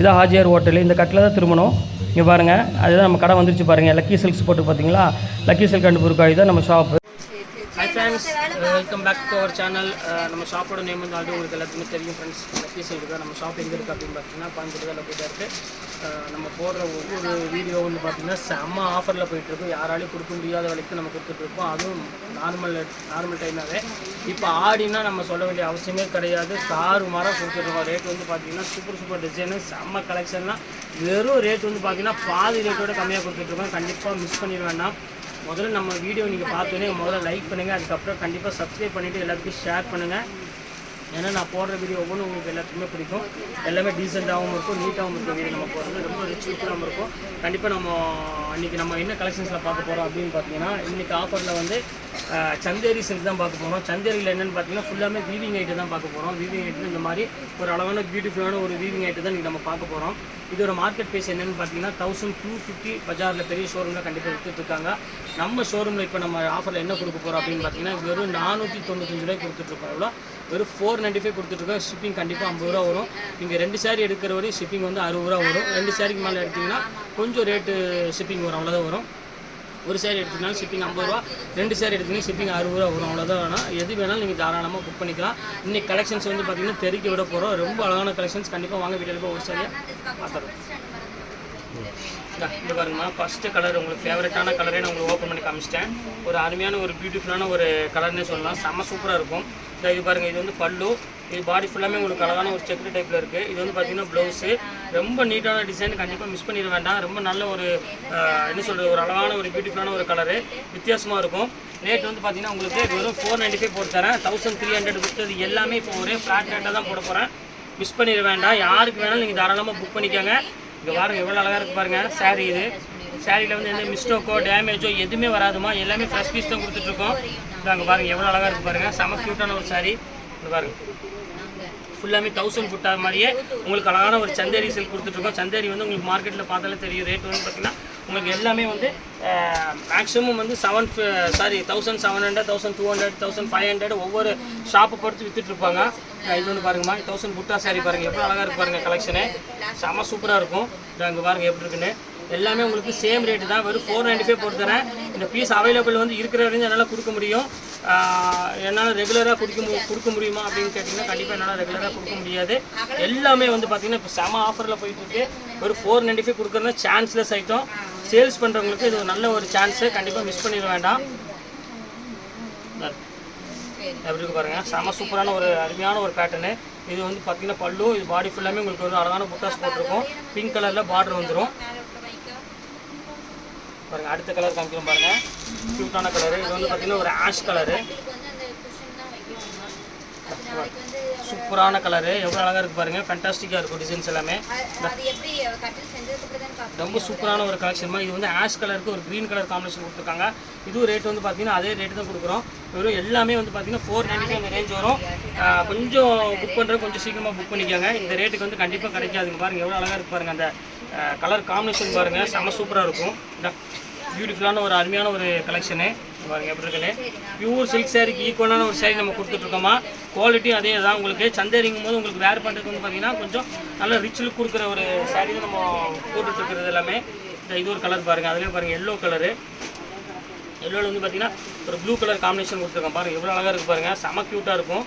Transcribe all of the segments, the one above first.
இதான் ஹாஜியார் ஹோட்டல். இந்த கட்டில் தான் திரும்பணும். இங்கே பாருங்கள் அதுதான் நம்ம கடை வந்துருச்சு பாருங்கள் லக்கி சில்க்ஸ் போட்டு பார்த்தீங்களா? லக்கி சில்க் அண்ட் புருக்காய் தான் நம்ம shop. Friends welcome back to our channel நம்ம ஷாப்போட நேம் வந்து ஆல்ரெடி உங்களுக்கு எல்லாத்துக்குமே தெரியும் ஃப்ரெண்ட்ஸ் லொக்கேஷன் இருக்கா நம்ம ஷாப் எங்கே இருக்குது அப்படின்னு பார்த்தீங்கன்னா கோயம்புத்தூர் போயிட்டு இருக்குது uh, நம்ம போடுற ஒவ்வொரு வீடியோ வந்து பார்த்தீங்கன்னா செம்ம ஆஃபரில் போயிட்டுருக்கும் யாராலையும் கொடுக்க முடியாத விலைக்கு நம்ம கொடுத்துட்ருக்கோம் அதுவும் நார்மல் நார்மல் டைமாகவே இப்போ ஆடினா நம்ம சொல்ல வேண்டிய அவசியமே கிடையாது. காரு மரம் கொடுத்துட்ருக்கோம் ரேட் வந்து பார்த்தீங்கன்னா சூப்பர் சூப்பர் டிசைனு செம்ம கலெக்ஷன்லாம் வெறும் ரேட் வந்து பார்த்தீங்கன்னா பாதி ரேட்டோட கம்மியாக கொடுத்துட்ருக்கோம் கண்டிப்பாக மிஸ் பண்ணிட வேண்டாம். முதல்ல நம்ம வீடியோ நீங்கள் பார்த்தோன்னே முதல்ல லைக் பண்ணுங்கள் அதுக்கப்புறம் கண்டிப்பாக சப்ஸ்கிரைப் பண்ணிவிட்டு எல்லாத்துக்கும் ஷேர் பண்ணுங்கள் ஏன்னா நான் போடுற வீடியோ ஒவ்வொன்றும் உங்களுக்கு எல்லாத்துக்குமே பிடிக்கும். எல்லாமே டீசெண்டாகவும் இருக்கும் நீட்டாகவும் இருக்கும் வீடியோ நம்ம போடுறது. ரொம்ப ரிச் லுக்காகவும் இருக்கும். கண்டிப்பாக நம்ம அன்றைக்கி நம்ம என்ன கலெக்ஷன்ஸில் பார்க்க போகிறோம் அப்படின்னு பார்த்தீங்கன்னா இன்றைக்கி ஆஃபரில் வந்து சந்தேரி சில்க் தான் பார்க்க போகிறோம் சந்தேரியில் என்னென்னு பார்த்தீங்கன்னா ஃபுல்லாமே வீவிங் ஐட்டு தான் பார்க்க போகிறோம் வீவிங் ஐட்டு இந்த மாதிரி ஒரு அளவான பியூட்டிஃபுல்லான ஒரு வீவிங் ஐட்டு தான் இன்றைக்கி நம்ம பார்க்க போகிறோம் இதோட மார்க்கெட் ப்ரைஸ் என்னென்னு பார்த்தீங்கன்னா தௌசண்ட் டூ ஃபிஃப்டி பஜாரில் பெரிய ஷோரூமில் கண்டிப்பாக விற்றுட்ருக்காங்க நம்ம ஷோரூமில் இப்போ நம்ம ஆஃபரில் என்ன கொடுக்க போகிறோம் அப்படின்னு பார்த்தீங்கன்னா வெறும் நானூற்றி தொண்ணூத்தஞ்சு ரூபாய் கொடுத்துட்ருக்கோம் எவ்வளோ வெறும் ஃபோர் நைன்ட்டி ஃபைவ் கொடுத்துட்ருக்கோம் ஷிப்பிங் கண்டிப்பாக ஐம்பது ரூபா வரும். நீங்கள் ரெண்டு சாரி எடுக்கிற வரையும் ஷிப்பிங் வந்து அறுபது ரூபா வரும். ரெண்டு சாரிக்கு மேலே எடுத்தீங்கன்னா கொஞ்சம் ரேட்டு ஷிப்பிங் வரும். அவ்வளோதான் வரும். ஒரு சேரீ எடுத்தீங்கன்னா ஷிப்பிங் ஐம்பது ரூபா. ரெண்டு சேரீ எடுத்தீங்கன்னா ஷிப்பிங் அறுபது ரூபா வரும். அவ்வளோதான் வேணும் எது வேணாலும் நீங்கள் தாராளமாக புக் பண்ணிக்கலாம். இன்னைக்கு கலெக்ஷன்ஸ் வந்து பார்த்தீங்கன்னா தெருக்கி விட போகிறோம் ரொம்ப அழகான கலெக்ஷன்ஸ் கண்டிப்பாக வாங்க வீட்டில் போய் ஒரு சரியாக இது பாருங்கம்மா. ஃபஸ்ட்டு கலர் உங்களுக்கு ஃபேவரட்டான கலரே நான் உங்களுக்கு ஓப்பன் பண்ணி காமிச்சிட்டேன். ஒரு அருமையான ஒரு பியூட்டிஃபுல்லான ஒரு கலர்னே சொல்லலாம். செம்ம சூப்பராக இருக்கும். இந்த இது பாருங்கள் இது வந்து பல்லு. இது பாடி ஃபுல்லாமே உங்களுக்கு அழகான ஒரு செக்கு டைப்பில் இருக்குது இது வந்து பார்த்தீங்கன்னா ப்ளவுஸு ரொம்ப நீட்டான டிசைன் கண்டிப்பாக மிஸ் பண்ணிட வேண்டாம். ரொம்ப நல்ல ஒரு என்ன சொல்கிறது ஒரு அழகான ஒரு பியூட்டிஃபுல்லான ஒரு கலரு வித்தியாசமாக இருக்கும். ரேட் வந்து பார்த்தீங்கன்னா உங்களுக்கு வெறும் ஃபோர் நைன்ட்டி ஃபைவ் போட்டு தரேன். தௌசண்ட் த்ரீ ஹண்ட்ரட் கொடுத்தது எல்லாமே இப்போ ஒரே ஃப்ளாட் ரேட்டாக தான் போட போகிறேன் மிஸ் பண்ணிட வேண்டாம். யாருக்கு வேணாலும் நீங்கள் தாராளமாக புக் பண்ணிக்கோங்க. இங்கே பாருங்க எவ்வளோ அழகாக இருக்குது பாருங்கள் saree இது. சாரியில் வந்து எந்த மிஸ்டோக்கோ டேமேஜோ எதுவுமே வராதுமா. எல்லாமே ஃப்ரெஷ் பீஸ் தான் கொடுத்துட்ருக்கோம். அங்கே பாருங்கள் எவ்வளோ அழகாக இருக்குது பாருங்கள் செம க்யூட்டான ஒரு saree. இது பாருங்கள் ஃபுல்லாமே தௌசண்ட் ஃபுட்டாக மாதிரியே உங்களுக்கு அழகான ஒரு சந்தேரி சில்க் கொடுத்துட்ருக்கோம். சந்தேரி வந்து உங்களுக்கு மார்க்கெட்டில் பார்த்தாலே தெரியும். ரேட் வந்து பார்த்தீங்கன்னா உங்களுக்கு எல்லாமே வந்து மேக்ஸிமம் வந்து seven sorry thousand seven hundred thousand two hundred thousand five hundred ஒவ்வொரு ஷாப்பை பொறுத்து வித்துட்ருப்பாங்க இது வந்து பாருங்கம்மா. தௌசண்ட் புட்டா சாரி பாருங்கள் எவ்வளோ அழகாக இருக்கு பாருங்கள் கலெக்ஷனு செம சூப்பராக இருக்கும். அங்கே பாருங்கள் எப்படி இருக்குன்னு. எல்லாமே உங்களுக்கு சேம் ரேட்டு தான். வெறும் ஃபோர் நைன்ட்டி ஃபைவ் போட்டு தரேன். இந்த பீஸ் அவைலபிள் வந்து இருக்கிற வரையும் என்னால் கொடுக்க முடியும். என்னால் ரெகுலராக கொடுக்க மு கொடுக்க முடியுமா அப்படின்னு கேட்டிங்கன்னா கண்டிப்பாக என்னால் ரெகுலராக கொடுக்க முடியாது. எல்லாமே வந்து பார்த்திங்கன்னா இப்போ செம ஆஃபரில் போயிட்டுருக்கு ஒரு ஃபோர் நைன்டி ஃபைவ் கொடுக்குறதுனா சான்ஸ்லெஸ் ஐட்டம் சேல்ஸ் பண்ணுறவங்களுக்கு இது ஒரு நல்ல ஒரு சான்ஸு கண்டிப்பாக மிஸ் பண்ணிட வேண்டாம். எப்படி இருக்கு பாருங்கள் செம சூப்பரான ஒரு அருமையான ஒரு பேட்டர்னு இது வந்து பார்த்தீங்கன்னா பல்லு இது பாடி ஃபுல்லாமே உங்களுக்கு ஒரு அழகான புட்டாஸ் போட்டிருக்கும். பிங்க் கலரில் பார்டர் வந்துடும் பாருங்கள் அடுத்த கலர் காமிக்கிறோம் பாருங்கள் க்யூட்டான கலரு இது வந்து பார்த்தீங்கன்னா ஒரு ஆஷ் கலரு சூப்பரான கலரு எவ்வளோ அழகாக இருக்குது பாருங்கள் ஃபேன்டாஸ்டிக்காக இருக்கும் டிசைன்ஸ் எல்லாமே. ரொம்ப சூப்பரான ஒரு கலெக்ஷன் இது வந்து ஆஷ் கலருக்கு ஒரு க்ரீன் கலர் காம்பினேஷன் கொடுத்துருக்காங்க. இதுவும் ரேட் வந்து பார்த்தீங்கன்னா அதே ரேட்டு தான் கொடுக்குறோம். வெறும் எல்லாமே வந்து பார்த்தீங்கன்னா ஃபோர் நைன்ட்டி அந்த ரேஞ்ச் வரும். கொஞ்சம் புக் பண்ணுறது கொஞ்சம் சீக்கிரமாக புக் பண்ணிக்கோங்க. இந்த ரேட்டுக்கு வந்து கண்டிப்பாக கிடைக்காதுங்க பாருங்கள் எவ்வளோ அழகாக இருக்கு பாருங்கள் அந்த கலர் காம்பினேஷன் பாருங்கள் செம சூப்பராக இருக்கும். இந்தா. பியூட்டிஃபுல்லான ஒரு அருமையான ஒரு கலெக்ஷனு பாருங்க எப்படி இருக்குன்னு? பியூர் சில்க் சாரிக்கு ஈக்குவலான ஒரு சாரி நம்ம கொடுத்துட்ருக்கோமா? குவாலிட்டியும் அதே தான். உங்களுக்கு சந்தேரிங்கும் போது உங்களுக்கு வேர் பண்ணுறதுக்கு வந்து பார்த்தீங்கன்னா கொஞ்சம் நல்ல ரிச் லுக் கொடுக்குற ஒரு சாரி தான் நம்ம போட்டுட்ருக்கிறது எல்லாமே. இது ஒரு கலர் பாருங்கள் அதுலேயும் பாருங்கள் எல்லோ கலரு எல்லோவில் வந்து பார்த்தீங்கன்னா ஒரு ப்ளூ கலர் காம்பினேஷன் கொடுத்துருக்கோம். பாருங்கள் எவ்வளோ அழகாக இருக்குது பாருங்கள் செம க்யூட்டாக இருக்கும்.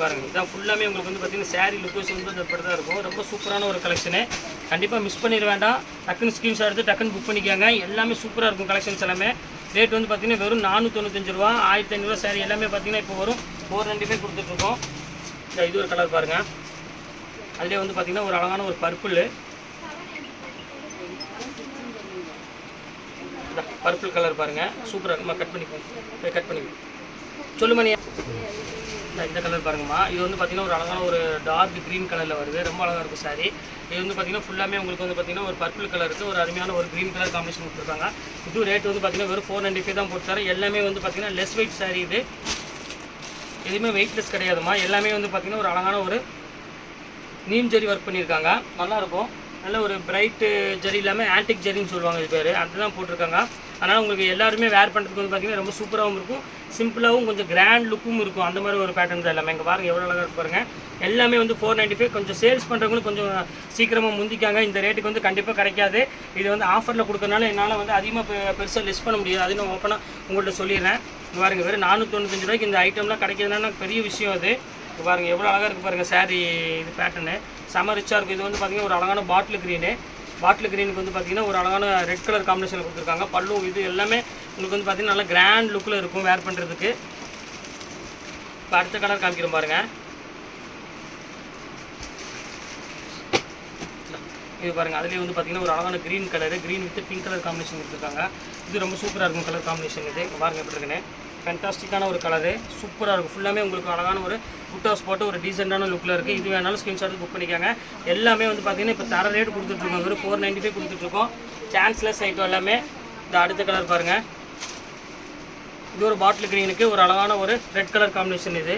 பாருங்கள் இதான் ஃபுல்லாமே உங்களுக்கு வந்து பார்த்தீங்கன்னா saree லுக்கேஷன் வந்து இப்படி தான் இருக்கும். ரொம்ப சூப்பரான ஒரு கலெக்ஷனு கண்டிப்பாக மிஸ் பண்ணிட வேண்டாம். டக்குன்னு ஸ்க்ரீன்ஷாட் எடுத்து டக்குன்னு புக் பண்ணிக்கோங்க. எல்லாமே சூப்பராக இருக்கும் கலெக்ஷன்ஸ் எல்லாமே. ரேட் வந்து பார்த்தீங்கன்னா வெறும் நானூற்றி ரூபா ஆயிரத்தி ஐநூறுரூவா சாரி எல்லாமே பார்த்தீங்கன்னா இப்போ வரும் ஃபோர் ரெண்டு ஃபைவ் கொடுத்துட்ருக்கோம். இந்த இது ஒரு கலர் பாருங்கள் அதுலேயே வந்து பார்த்திங்கன்னா ஒரு அழகான ஒரு பர்பிள் பர்பிள் கலர் பாருங்கள் சூப்பராக இருக்குமா? கட் பண்ணிக்கோங்க கட் பண்ணிக்கோங்க சொல்லுமணியா இந்த இந்த கலர் பாருங்கம்மா. இது வந்து பார்த்தீங்கன்னா ஒரு அழகான ஒரு டார்க் க்ரீன் கலரில் வருது. ரொம்ப அழகாக இருக்கும் சாரி இது வந்து பார்த்தீங்கன்னா ஃபுல்லாமே உங்களுக்கு வந்து பார்த்தீங்கன்னா ஒரு பர்பிள் கலருக்கு ஒரு அருமையான ஒரு க்ரீன் கலர் காம்பினேஷன் கொடுத்துருக்காங்க. இது ரேட் வந்து பார்த்தீங்கன்னா வெறும் ஃபோர் நைன்டி ஃபைவ் தான் போட்டு எல்லாமே வந்து பார்த்தீங்கன்னா லெஸ் வெயிட் சாரி இது. எதுவுமே வெயிட்லெஸ் கிடையாதும்மா. எல்லாமே வந்து பார்த்தீங்கன்னா ஒரு அழகான ஒரு நீம் ஜரி ஒர்க் பண்ணியிருக்காங்க. நல்லாயிருக்கும் நல்ல ஒரு பிரைட்டு ஜரி இல்லாமல் ஆன்டிக் ஜரின்னு சொல்லுவாங்க இது பேர். அதுதான் போட்டிருக்காங்க. அதனால் உங்களுக்கு எல்லாருமே வேர் பண்ணுறதுக்கு வந்து பார்த்திங்கன்னா ரொம்ப சூப்பராகவும் இருக்கும். சிம்பிளாகவும் கொஞ்சம் கிராண்ட் லுக்கும் இருக்கும். அந்த மாதிரி ஒரு பேட்டர்ன் தான் எல்லாமே. இங்கே பாருங்கள் எவ்வளோ அழகாக இருக்கு பாருங்க. எல்லாமே வந்து ஃபோர் நைன்ட்டி ஃபைவ் கொஞ்சம் சேல்ஸ் பண்ணுறவங்களும் கொஞ்சம் சீக்கிரமாக முந்திக்காங்க. இந்த ரேட்டுக்கு வந்து கண்டிப்பாக கிடைக்காது. இது வந்து ஆஃபரில் கொடுக்கறனால என்னால் வந்து அதிகமாக பெருசாக லிஸ்ட் பண்ண முடியாது. அது நான் ஓப்பனாக உங்கள்கிட்ட சொல்லிடுறேன். பாருங்கள் வேறு வெறும் நானூற்றி ரூபாய்க்கு இந்த ஐட்டம்லாம் கிடைக்கிறதுனா பெரிய விஷயம் அது. பாருங்கள் எவ்வளோ அழகாக இருக்குது பாருங்கள் சாரீ இது பேட்டர்னு செம ரிச்சாக இருக்கும். இது வந்து பார்த்திங்கன்னா ஒரு அழகான பாட்டில் க்ரீனு பாட்டில் க்ரீனுக்கு வந்து பார்த்தீங்கன்னா ஒரு அழகான ரெட் கலர் காம்பினேஷனில் கொடுத்துருக்காங்க. பல்லும் இது எல்லாமே உங்களுக்கு வந்து பார்த்தீங்கன்னா நல்லா கிராண்ட் லுக்கில் இருக்கும் வேர் பண்ணுறதுக்கு இப்போ அடுத்த கலர் காமிக்கிறோம் பாருங்கள் இது பாருங்கள் அதுலேயே வந்து பார்த்தீங்கன்னா ஒரு அழகான green colour green with pink colour combination கொடுத்துருக்காங்க. இது ரொம்ப சூப்பராக இருக்கும் கலர் காம்பினேஷன் இது. பாருங்கள் பாருங்க எப்படி இருக்குன்னு. ஃபென்டாஸ்டிக்கான ஒரு கலரு சூப்பராக இருக்கும். ஃபுல்லாமே உங்களுக்கு அழகான ஒரு புட்டாஸ் போட்டு ஒரு டீசெண்டான லுக்கில் இருக்குது இது வேணாலும் ஸ்க்ரீன்ஷாட் புக் பண்ணிக்காங்க. எல்லாமே வந்து பார்த்தீங்கன்னா இப்போ தர ரேட் கொடுத்துட்ருக்கோம் ஒரு ஃபோர் நைன்ட்டி ஃபைவ் கொடுத்துட்ருக்கோம் சான்ஸ்லெஸ் ஐட்டம் எல்லாமே இந்த அடுத்த கலர் பாருங்கள் இது ஒரு பாட்டில் க்ரீனுக்கு ஒரு அழகான ஒரு ரெட் கலர் காம்பினேஷன் இது.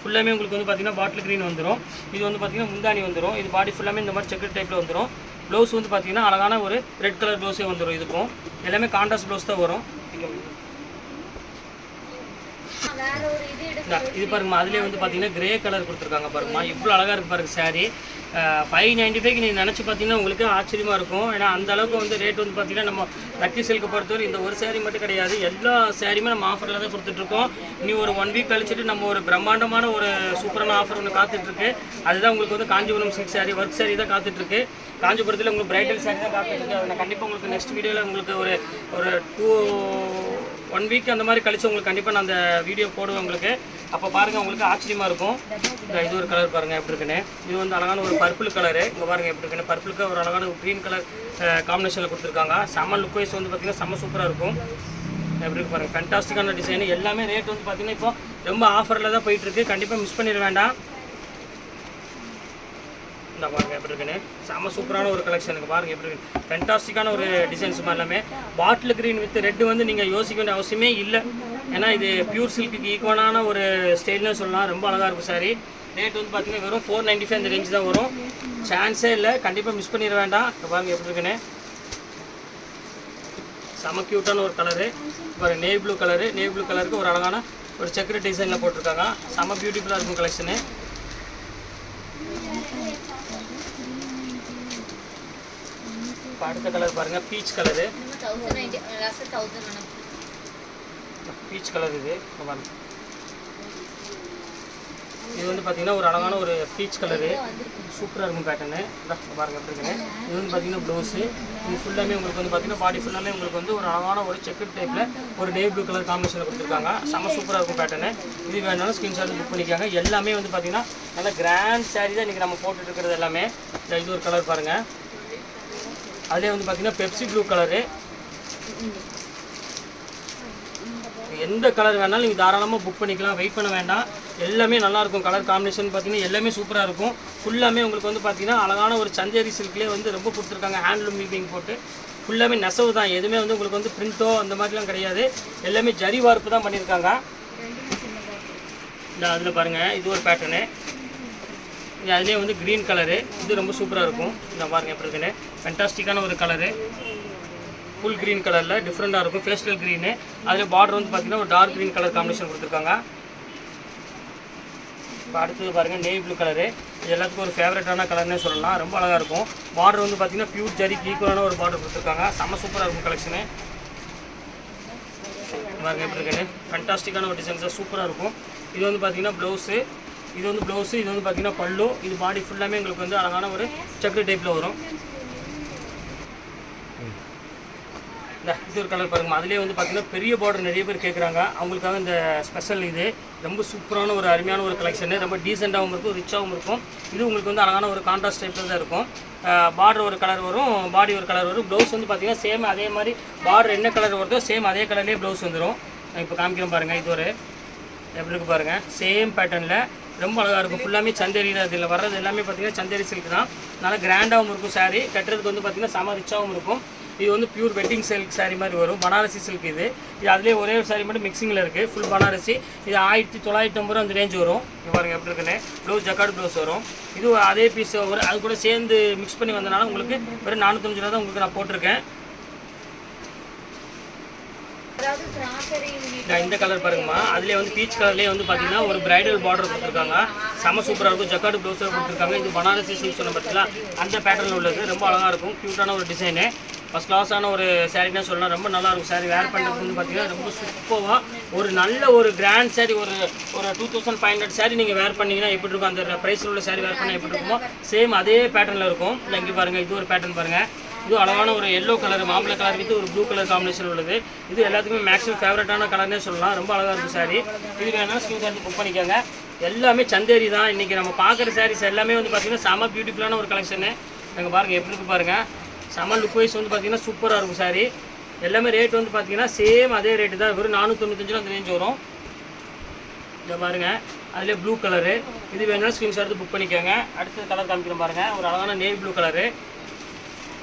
ஃபுல்லாமே உங்களுக்கு வந்து பார்த்திங்கன்னா பாட்டில் க்ரீன் வந்துடும் இது வந்து பார்த்தீங்கன்னா முந்தானி வந்துடும் இது பாடி ஃபுல்லாமே இந்த மாதிரி செக்கர் டைப்பில் வந்துடும் ப்ளவுஸ் வந்து பார்த்தீங்கன்னா அழகான ஒரு ரெட் கலர் ப்ளவுஸே வந்துடும் இதுக்கும் எல்லாமே கான்ட்ராஸ்ட் ப்ளவுஸ் தான் வரும். வேற இது பாருங்கம்மா அதுலேயே வந்து பார்த்தீங்கன்னா கிரே கலர் கொடுத்துருக்காங்க பாருங்கம்மா. இவ்வளோ அழகாக இருக்கு பாருங்க சாரி ஃபைவ் நைன்டி ஃபைவ்க்கு நீங்கள் நினச்சி பார்த்தீங்கன்னா உங்களுக்கு ஆச்சரியமாக இருக்கும். ஏன்னா அந்த அளவுக்கு வந்து ரேட் வந்து பார்த்தீங்கன்னா நம்ம லக்கி சில்க்கு பொறுத்தவரை இந்த ஒரு saree மட்டும் கிடையாது. எல்லா சாரியுமே நம்ம ஆஃபரில் தான் கொடுத்துட்ருக்கோம் இனி ஒரு ஒன் வீக் கழிச்சிட்டு நம்ம ஒரு பிரம்மாண்டமான ஒரு சூப்பரான ஆஃபர் ஒன்று காத்துட்ருக்கு அதுதான் உங்களுக்கு வந்து Kanchipuram silk saree work saree தான் காத்துட்ருக்கு காஞ்சிபுரத்தில் உங்களுக்கு பிரைடல் saree தான் காத்துட்ருக்கு அதை நான் கண்டிப்பாக உங்களுக்கு நெக்ஸ்ட் வீடியோவில் உங்களுக்கு ஒரு ஒரு டூ ஒன் வீக் அந்த மாதிரி கழிச்சு உங்களுக்கு கண்டிப்பாக நான் அந்த வீடியோ போடுவேன் உங்களுக்கு. அப்போ பாருங்கள் உங்களுக்கு ஆச்சரியமாக இருக்கும். இந்த இது ஒரு கலர் பாருங்கள் எப்படி இருக்குன்னு. இது வந்து அழகான ஒரு பர்பிள் கலரு இங்கே பாருங்கள் எப்படி இருக்குன்னு. பர்பிளுக்கு ஒரு அழகான ஒரு க்ரீன் கலர் காம்பினேஷனில் கொடுத்துருக்காங்க. செம்ம லுக் வைஸ் வந்து பார்த்திங்கன்னா செம்ம சூப்பராக இருக்கும். எப்படி இருக்கு பாருங்கள் ஃபென்டாஸ்டிக்கான டிசைன் எல்லாமே ரேட் வந்து பார்த்திங்கன்னா இப்போ ரொம்ப ஆஃபரில் தான் போயிட்டுருக்கு கண்டிப்பாக மிஸ் பண்ணிட வேண்டாம். இந்த பாருங்க எப்படி இருக்குன்னு? செம சூப்பரான ஒரு கலெக்ஷனுக்கு பாருங்க எப்படி இருக்கு. ஃபென்டாஸ்டிக்கான ஒரு டிசைன்ஸ் எல்லாமே. பாட்டில் க்ரீன் வித் ரெட் வந்து நீங்கள் யோசிக்க வேண்டிய அவசியமே இல்லை. ஏன்னா இது பியூர் சில்க்கு ஈக்குவலான ஒரு ஸ்டைல்னு சொல்லலாம். ரொம்ப அழகாக இருக்கும் சாரி ரேட் வந்து பார்த்தீங்கன்னா வெறும் ஃபோர் நைன்டி ஃபைவ் அந்த ரேஞ்ச் தான் வரும். சான்ஸே இல்லை. கண்டிப்பாக மிஸ் பண்ணிட வேண்டாம். பாருங்கள் பாருங்க எப்படி இருக்குன்னு. செம க்யூட்டான ஒரு கலரு பாருங்க navy blue colour navy blue கலருக்கு ஒரு அழகான ஒரு செக்குரி டிசைனில் போட்டிருக்காங்க. செம பியூட்டிஃபுல்லாக இருக்கும் கலெக்ஷனு அடுத்த கலர் பாருங்க பீச் கலரு பீச் கலர் இது. பாருங்க. இது வந்து பார்த்தீங்கன்னா ஒரு அழகான ஒரு பீச் கலரு சூப்பராக இருக்கும் பேட்டர்னு பாருங்க எப்படி இருக்குன்னு. இது வந்து பார்த்தீங்கன்னா ப்ளவுஸு இது ஃபுல்லாமே உங்களுக்கு வந்து பார்த்தீங்கன்னா பாடி ஃபுல்லாமே உங்களுக்கு வந்து ஒரு அழகான ஒரு செக்கட் டைப்பில் ஒரு டே ப்ளூ கலர் காம்பினேஷனில் கொடுத்துருக்காங்க. செம்ம சூப்பராக இருக்கும் பேட்டர்னு இது வேணாலும் ஸ்கிரீன்ஷாட் புக் பண்ணிக்காங்க. எல்லாமே வந்து பார்த்தீங்கன்னா நல்ல கிராண்ட் saree தான் இன்றைக்கி நம்ம போட்டுட்டு இருக்கிறது எல்லாமே. இந்த இது ஒரு கலர் பாருங்கள் அதே வந்து பார்த்தீங்கன்னா பெப்சி ப்ளூ கலரு எந்த கலர் வேணாலும் நீங்கள் தாராளமாக புக் பண்ணிக்கலாம். வெயிட் பண்ண வேண்டாம். எல்லாமே நல்லாயிருக்கும் கலர் காம்பினேஷன் பார்த்தீங்கன்னா எல்லாமே சூப்பராக இருக்கும். ஃபுல்லாமே உங்களுக்கு வந்து பார்த்தீங்கன்னா அழகான ஒரு சந்தேரி சில்க்லேயே வந்து ரொம்ப கொடுத்துருக்காங்க. ஹேண்ட்லூம் வீவிங் போட்டு. ஃபுல்லாமே நெசவு தான். எதுவுமே வந்து உங்களுக்கு வந்து பிரிண்ட்டோ அந்த மாதிரிலாம் கிடையாது. எல்லாமே ஜரி வார்ப்பு தான் பண்ணியிருக்காங்க. இந்த அதில் பாருங்கள் இது ஒரு பேட்டர்னு இது அதுலேயே வந்து க்ரீன் கலரு இது ரொம்ப சூப்பராக இருக்கும். இந்த பாருங்கள் எப்படி இருக்குன்னு. ஃபென்டாஸ்டிக்கான ஒரு கலரு ஃபுல் க்ரீன் கலரில் டிஃப்ரெண்ட்டாக இருக்கும். ஃபேஸ்டல் க்ரீனு அதில் பார்டர் வந்து பார்த்திங்கன்னா ஒரு டார்க் க்ரீன் கலர் காம்பினேஷன் கொடுத்துருக்காங்க. இப்போ அடுத்தது பாருங்கள் நேவி ப்ளூ கலரு இது எல்லாத்துக்கும் ஒரு ஃபேவரட்டான கலர்னே சொல்லலாம். ரொம்ப அழகாக இருக்கும். பார்டர் வந்து பார்த்தீங்கன்னா பியூர் ஜரிக்கு ஈக்குவலான ஒரு பார்டர் கொடுத்துருக்காங்க. செம்ம சூப்பராக இருக்கும் கலெக்ஷனு பாருங்க எப்படி இருக்குன்னு ஃபண்டாஸ்டிக்கான ஒரு டிசைன்ஸாக சூப்பராக இருக்கும். இது வந்து பார்த்திங்கன்னா ப்ளவுஸு இது வந்து ப்ளவுஸு இது வந்து பார்த்தீங்கன்னா பல்லு. இது பாடி ஃபுல்லாமே எங்களுக்கு வந்து அழகான ஒரு செக்கு டைப்பில் வரும். இந்த இது ஒரு கலர் பாருங்க. அதுலேயே வந்து பார்த்தீங்கன்னா பெரிய பார்டர் நிறைய பேர் கேட்குறாங்க அவங்களுக்காக இந்த ஸ்பெஷல் இது. ரொம்ப சூப்பரான ஒரு அருமையான ஒரு கலெக்ஷனு ரொம்ப டீசெண்டாகவும் இருக்கும் ரிச்சாகவும் இருக்கும். இது உங்களுக்கு வந்து அழகான ஒரு கான்ட்ராஸ்ட் டைப்பில் தான் இருக்கும். பார்டர் ஒரு கலர் வரும் பாடி ஒரு கலர் வரும். ப்ளவுஸ் வந்து பார்த்தீங்கன்னா சேம் அதே மாதிரி பார்டர் என்ன கலர் வருதோ சேம் அதே கலர்லேயே ப்ளவுஸ் வந்துடும் இப்போ காமிக்கிறோம் பாருங்கள் இது ஒரு எப்படி இருக்கு பாருங்கள் சேம் பேட்டர்னில் ரொம்ப அழகாக இருக்கும். ஃபுல்லாமே சந்தேரி தான். இதில் வர்றது எல்லாமே பார்த்தீங்கன்னா சந்தேரி சில்க் தான். நல்லா கிராண்டாகவும் இருக்கும் saree. கட்டுறதுக்கு வந்து பார்த்தீங்கன்னா செம ரிச்சாகவும் இருக்கும். இது வந்து பியூர் வெட்டிங் சில்க் saree மாதிரி வரும். பனாரசி சில்க் இது. இது அதுலேயே ஒரே ஒரு saree மட்டும் மிக்சிங்கில் இருக்குது ஃபுல் பனாரசி. இது ஆயிரத்தி தொள்ளாயிரத்தி ஐம்பது ரூபா அந்த ரேஞ்ச் வரும். இங்க பாருங்க எப்படி இருக்குன்னு. ப்ளவுஸ் ஜக்கார்டு ப்ளவுஸ் வரும். இது அதே பீஸ் ஒரு அது கூட சேர்ந்து மிக்ஸ் பண்ணி வந்தனால உங்களுக்கு வெறும் நானூற்றஞ்சு ரூபா தான் உங்களுக்கு நான் போட்டிருக்கேன். இந்த- கலர் பாருங்கம்மா. அதுலேயே வந்து பீச் கலர்லேயே வந்து பார்த்தீங்கன்னா ஒரு பிரைடல் பார்டர் கொடுத்துருக்காங்க. செம சூப்பராக இருக்கும். ஜக்காடு ப்ளவுஸில் கொடுத்துருக்காங்க. இது பனாரசி சில்க் சொன்ன பார்த்தீங்களா அந்த பேட்டர்னில் உள்ளது. ரொம்ப அழகாக இருக்கும். க்யூட்டான ஒரு டிசைனு ஃபஸ்ட் கிளாஸான ஒரு சாரீனா சொல்லலாம் ரொம்ப நல்லா இருக்கும் சாரீ வேர் பண்ணுறது வந்து பார்த்தீங்கன்னா ரொம்ப சூப்பராக ஒரு நல்ல ஒரு கிராண்ட் சாரி ஒரு ஒரு two thousand five hundred sari நீங்கள் வேர் பண்ணீங்கன்னா எப்படி இருக்கும்? அந்த ப்ரைஸில் உள்ள சாரி வேர் பண்ணால் எப்படி இருக்குமோ சேம் அதே பேட்டர்னில் இருக்கும். இல்லை இங்கே பாருங்கள் இது ஒரு பேட்டர்ன் பாருங்கள் இது அழகான ஒரு எல்லோ கலர் மாம்பழ கலர் வித் ஒரு ப்ளூ கலர் காம்பினேஷன் உள்ளது. இது எல்லாத்துக்குமே மேக்ஸிமம் ஃபேவரட்டான கலர்னே சொல்லலாம். ரொம்ப அழகாக இருக்கும் சாரி இது வேணால் ஸ்கிரீன் சாரி புக் பண்ணிக்கோங்க. எல்லாமே சந்தேரி தான். இன்றைக்கி நம்ம பார்க்குற சாரீஸ் எல்லாமே வந்து பார்த்திங்கன்னா செம பியூட்டிஃபுல்லான ஒரு கலெக்ஷனு நாங்கள் பாருங்கள் எப்படி இருக்கு பாருங்கள் செம லுக் வைஸ் வந்து பார்த்தீங்கன்னா சூப்பராக இருக்கும் சாரி எல்லாமே ரேட் வந்து பார்த்தீங்கன்னா சேம் அதே ரேட்டு தான். வெறும் நானூற்றொண்ணூத்தஞ்சு அந்த ரேஞ்ச் வரும். இதை பாருங்கள் அதிலே ப்ளூ கலரு இது வேணாலும் ஸ்க்ரீன்ஷாட் எடுத்து புக் பண்ணிக்கோங்க. அடுத்த கலர் காமிக்கிறேன் பாருங்கள் ஒரு அழகான நேவி ப்ளூ கலரு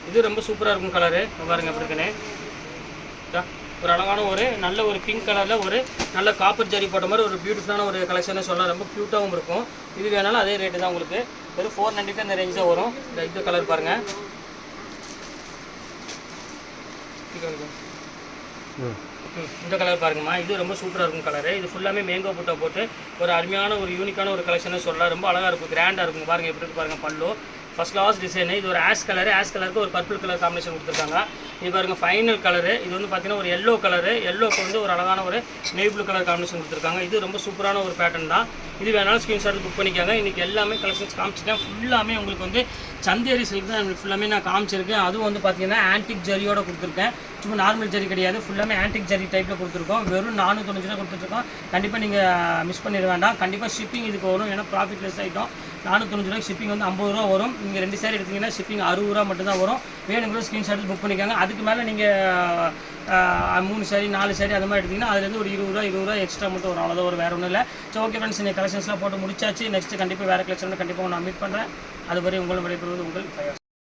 இது ரொம்ப சூப்பராக இருக்கும் கலரு பாருங்கள் எப்படி இருக்குன்னு. ஒரு அழகான ஒரு நல்ல ஒரு பிங்க் கலரில் ஒரு நல்ல காப்பர் ஜரி போட்ட மாதிரி ஒரு பியூட்டிஃபுல்லான ஒரு கலெக்ஷனே சொல்லலாம். ரொம்ப க்யூட்டாகவும் இருக்கும். இது வேணாலும் அதே ரேட்டு தான் உங்களுக்கு. வெறும் ஃபோர் நைன்ட்டி அந்த ரேஞ்ச் தான் வரும். இந்த இது கலர் பாருங்கள் ம், இந்த கலர் பாருங்கம்மா. இது ரொம்ப சூப்பராக இருக்கும் கலரு இது ஃபுல்லாமே மேங்கோ புட்டா போட்டு ஒரு அருமையான ஒரு யூனிக்கான ஒரு கலெக்ஷனே சொல்லலாம். ரொம்ப அழகாக இருக்கும். கிராண்டாக இருக்கும் பாருங்க எப்படி இருக்கு பாருங்க பல்லு. ஃபர்ஸ்ட் கிளாஸ் டிசைனு இது ஒரு ஆஷ் கலரு ஆஷ் கலருக்கு ஒரு பர்பிள் கலர் காம்பினேஷன் கொடுத்துருக்காங்க. இது பாருங்க ஃபைனல் கலரு இது வந்து பார்த்தீங்கன்னா ஒரு எல்லோ கலரு எல்லோக்கு வந்து ஒரு அழகான ஒரு நேவி ப்ளூ கலர் காம்பினேஷன் கொடுத்துருக்காங்க. இது ரொம்ப சூப்பரான ஒரு பேட்டர்ன் தான். இது வேணாலும் ஸ்க்ரீன்ஷாட் புக் பண்ணிக்கோங்க. இன்றைக்கி எல்லாமே கலெக்ஷன்ஸ் காமிச்சிட்டேன். ஃபுல்லாமே உங்களுக்கு வந்து சந்தேரி சில்க் தான் ஃபுல்லாமே நான் காமிச்சிருக்கேன். அதுவும் வந்து பார்த்தீங்கன்னா ஆன்டிக் ஜரியோட கொடுத்துருக்கேன். சும்மா நார்மல் ஜரி கிடையாது. ஃபுல்லாமே ஆன்டிக் ஜரி டைப்பில் கொடுத்துருக்கோம். வெறும் நானூற்றஞ்சு தான் கொடுத்துருக்கோம். கண்டிப்பாக நீங்கள் மிஸ் பண்ணிட வேண்டாம். கண்டிப்பாக ஷிப்பிங் இதுக்கு வரும். ஏன்னா ப்ராஃபிட் ஆகிட்டோம் நானூற்றி நானூற்றஞ்சு ரூபாய்க்கு ஷிப்பிங் வந்து ஐம்பது ரூபா வரும். நீங்கள் ரெண்டு சேர் எடுத்தீங்கன்னா ஷிப்பிங் அறுபது ரூபா மட்டும் தான் வரும். வேணுங்கிற ஸ்க்ரீன்ஷாட் புக் பண்ணிக்காங்க. அதுக்கு மேலே நீங்கள் மூணு சாரி நாலு சாரி அந்த மாதிரி எடுத்திங்கன்னா அதுலேருந்து ஒரு இருபது ரூபா இருபது ரூபா எக்ஸ்ட்ரா மட்டும் வரும். அவ்வளோதான் ஒரு வேறு ஒன்றும் இல்லை. ஸோ ஓகே ஃப்ரெண்ட்ஸ் இந்த கலெக்ஷன்ஸ்லாம் போட்டு முடிச்சாச்சு. நெக்ஸ்ட் கண்டிப்பாக வேறு கலெக்ஷன் கண்டிப்பாக நான் மீட் பண்ணுறேன் அதுவரை உங்களும் விடைபெறுவது உங்கள் ஃபைவ்